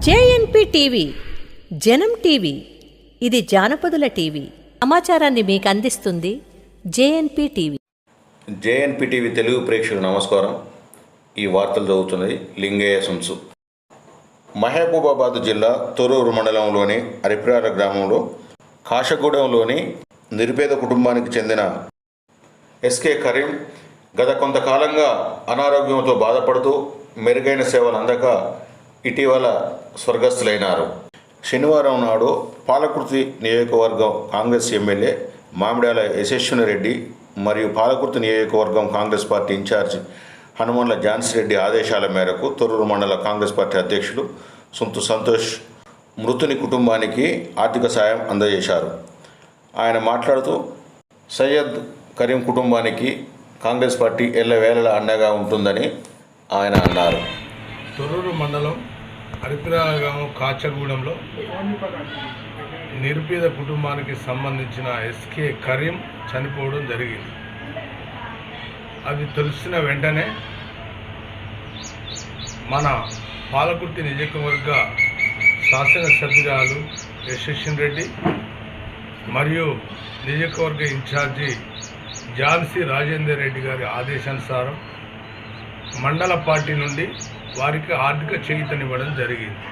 JNP TV జనం TV ఇది జానపదుల TV. సమాచారాన్ని మీకు అందిస్తుంది JNP TV. JNP TV Telugu ప్రేక్షకులకు నమస్కారం. ఈ వార్తలు చదువుతున్నది లింగయ్య సుంసు. మహబూబాబాద్ జిల్లా తొరూరు మండలంలోని అరిప్రాల గ్రామంలో కాషగూడెంలోని నిరుపేద కుటుంబానికి చెందిన ఎస్కే కరీం గత కొంతకాలంగా అనారోగ్యంతో బాధపడుతూ మెరుగైన సేవలు అందక ఇటీవల స్వర్గస్థులైనారు. శనివారం నాడు పాలకుర్తి నియోజకవర్గం కాంగ్రెస్ ఎమ్మెల్యే మామిడాల యశస్విని రెడ్డి మరియు పాలకుర్తి నియోజకవర్గం Congress party in charge Hanumandla Jhansi Reddy ఆదేశాల మేరకు తొర్రూరు మండల కాంగ్రెస్ పార్టీ అధ్యక్షులు సొంతు సంతోష్ మృతుని కుటుంబానికి ఆర్థిక సాయం అందజేశారు. ఆయన మాట్లాడుతూ సయ్యద్ కరీం కుటుంబానికి కాంగ్రెస్ పార్టీ ఎల్లవేళలా అండగా ఉంటుందని ఆయన అన్నారు. తొర్రూరు మండలం అరిపిరాల గ్రామం కాచగూడెంలో నిరుపేద కుటుంబానికి సంబంధించిన ఎస్కే కరీం చనిపోవడం జరిగింది. అది తెలిసిన వెంటనే మన పాలకుర్తి నియోజకవర్గ శాసనసభ్యురాలు యశస్విన్ రెడ్డి మరియు నియోజకవర్గ ఇన్ఛార్జి ఝాన్సీ రాజేందర్ రెడ్డి గారి ఆదేశానుసారం మండల పార్టీ నుండి వారికి ఆర్థిక చేయుతనివ్వడం జరిగింది.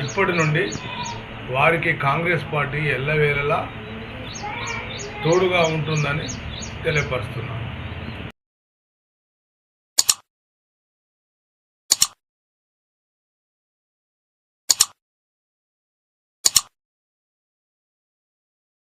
ఇప్పటి నుండి వారికి కాంగ్రెస్ పార్టీ ఎల్లవేళలా తోడుగా ఉంటుందని తెలియపరుస్తున్నాను.